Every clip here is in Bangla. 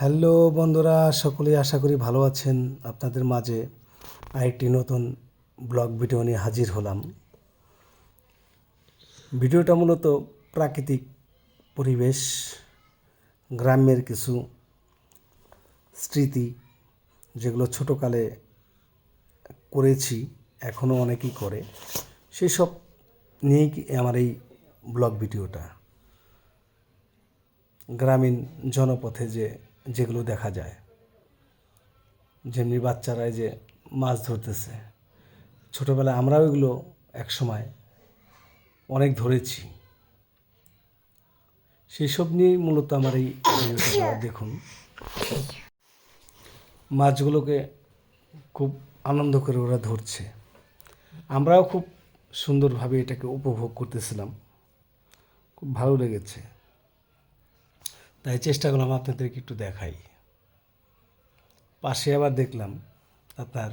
হ্যালো বন্ধুরা, সকলেই আশা করি ভালো আছেন। আপনাদের মাঝে আরেকটি নতুন ব্লগ ভিডিও নিয়ে হাজির হলাম। ভিডিওটা মূলত প্রাকৃতিক পরিবেশ, গ্রামের কিছু স্মৃতি, যেগুলো ছোটোকালে করেছি এখনও অনেকেই করে। সেসব নিয়েই আমার এই ব্লগ ভিডিওটা। গ্রামীণ জনপথে যে যেগুলো দেখা যায়। যেমনি বাচ্চারা এই যে মাছ ধরতেছে। ছোটোবেলায় আমরাও এগুলো এক সময় অনেক ধরেছি। সেই সব নিয়েই মূলত আমার এই দেখুন। মাছগুলোকে খুব আনন্দ করে ওরা ধরছে। আমরাও খুব সুন্দরভাবে এটাকে উপভোগ করতেছিলাম। খুব ভালো লেগেছে। তাই চেষ্টা করলাম আপনাদেরকে একটু দেখাই। পাশে আবার দেখলাম আপনার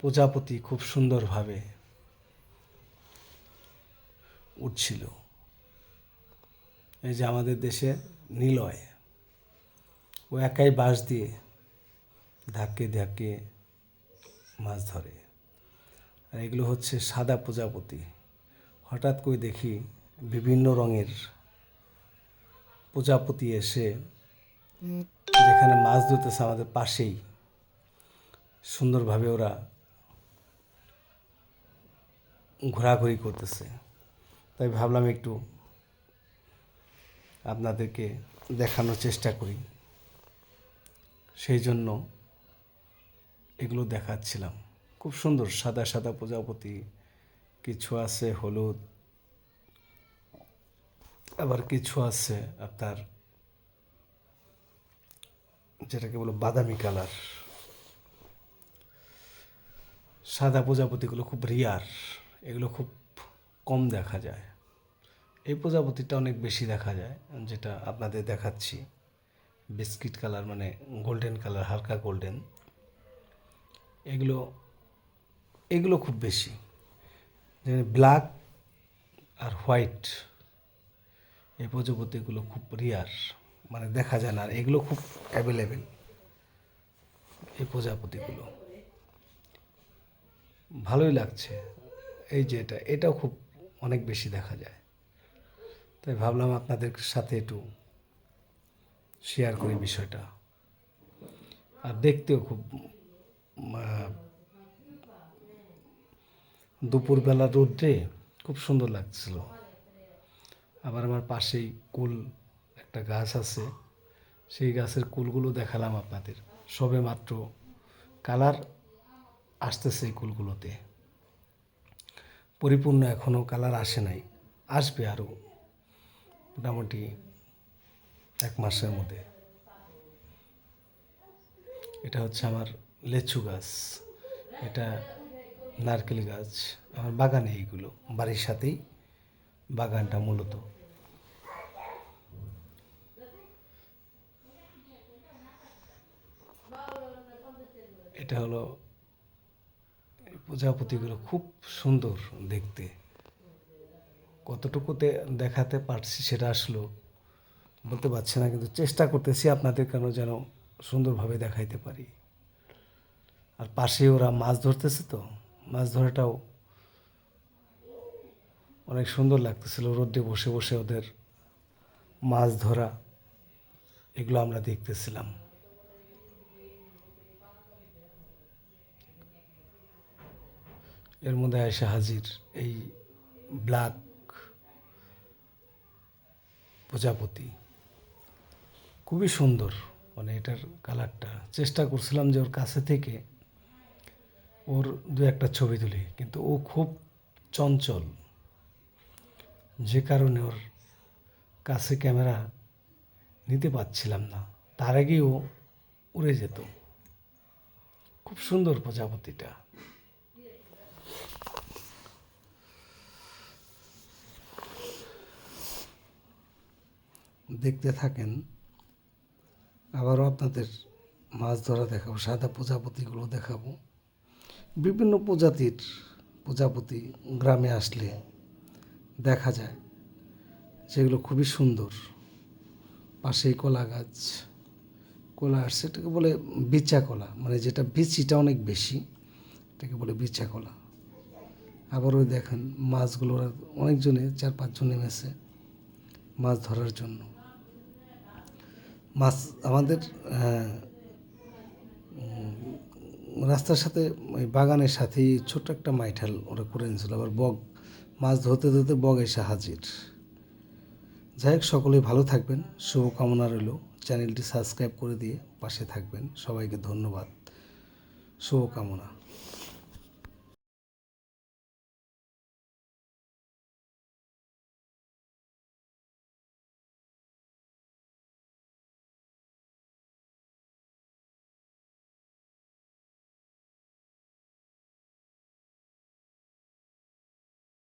প্রজাপতি খুব সুন্দরভাবে উঠছিল। এই যে আমাদের দেশে নিলয়, ও একাই বাঁশ দিয়ে ধাক্কে ধাক্কে মাছ ধরে। আর এগুলো হচ্ছে সাদা প্রজাপতি। হঠাৎ করে দেখি বিভিন্ন রঙের প্রজাপতি এসে যেখানে মাছ ধরতেছে আমাদের পাশেই, সুন্দরভাবে ওরা ঘোরাঘুরি করতেছে। তাই ভাবলাম একটু আপনাদেরকে দেখানোর চেষ্টা করি। সেই জন্য এগুলো দেখাচ্ছিলাম। খুব সুন্দর, সাদা সাদা প্রজাপতি, কিছু আছে হলুদ আবার কিছু আছে আপনার যেটাকে বলো বাদামি কালার। সাদা প্রজাপতিগুলো খুব রিয়ার এগুলো খুব কম দেখা যায়। এই প্রজাপতিটা অনেক বেশি দেখা যায়, যেটা আপনাদের দেখাচ্ছি। বিস্কিট কালার মানে গোল্ডেন কালার, হালকা গোল্ডেন। এগুলো এগুলো খুব বেশি। ব্ল্যাক আর হোয়াইট। এই প্রজাপতিগুলো খুব রিয়ার মানে দেখা যায় না, আর এগুলো খুব অ্যাভেলেবেল এই প্রজাপতিগুলো। ভালোই লাগছে, এই যে এটা, এটাও খুব অনেক বেশি দেখা যায়। তাই ভাবলাম আপনাদের সাথে একটু শেয়ার করি বিষয়টা। আর দেখতেও খুব দুপুরবেলা রোদ্রে খুব সুন্দর লাগছিল। আবার আমার পাশেই কুল একটা গাছ আছে। সেই গাছের কুলগুলো দেখালাম আপনাদের। সবে মাত্র কালার আসতেছে এই কুলগুলোতে। পরিপূর্ণ এখনও কালার আসে নাই। আসবে আরও মোটামুটি এক মাসের মধ্যে। এটা হচ্ছে আমার লেচু গাছ। এটা নারকেল গাছ। আমার বাগানে এইগুলো। বাড়ির সাথেই বাগানটা মূলত। এটা হলো প্রজাপতিগুলো খুব সুন্দর দেখতে। কতটুকুতে দেখাতে পারছি সেটা আসলো বলতে পারছি না, কিন্তু চেষ্টা করতেছি আপনাদের কেন যেন সুন্দরভাবে দেখাইতে পারি। আর পাশে ওরা মাছ ধরতেছে তো, মাছ ধরাটাও অনেক সুন্দর লাগতেছিল, রোদ্রে বসে বসে ওদের মাছ ধরা, এগুলো আমরা দেখতেছিলাম। এর মধ্যে এসে হাজির, এই ব্ল্যাক প্রজাপতি। খুবই সুন্দর মানে এটার কালারটা। চেষ্টা করছিলাম যে ওর কাছে থেকে ওর দু একটা ছবি তুলি, কিন্তু ও খুব চঞ্চল। যে কারণে ওর কাছে ক্যামেরা নিতে পারছিলাম না। তার আগেই ও উড়ে যেত। খুব সুন্দর প্রজাপতিটা। দেখতে থাকেন, আবারও আপনাদের মাছ ধরা দেখাবো, সাদা প্রজাপতিগুলো দেখাবো। বিভিন্ন প্রজাতির প্রজাপতি গ্রামে আসলে দেখা যায়, যেগুলো খুবই সুন্দর। পাশেই কলা গাছ, কলা আসছে, এটাকে বলে বিচা কলা মানে যেটা বিচিটা অনেক বেশি, এটাকে বলে বিচা কলা। আবার ওই দেখেন, মাছগুলো অনেকজনে, চার পাঁচজন নেমেছে মাছ ধরার জন্য। মাছ আমাদের রাস্তার সাথে ওই বাগানের সাথেই ছোট্ট একটা মাইঠাল ওরা করে নিয়েছিল আবার বগ মাছ ধরতে ধরতে বগ এসে হাজির। যাই হোক সকলেই ভালো থাকবেন, শুভকামনা রইল। চ্যানেলটি সাবস্ক্রাইব করে দিয়ে পাশে থাকবেন। সবাইকে ধন্যবাদ। শুভকামনা।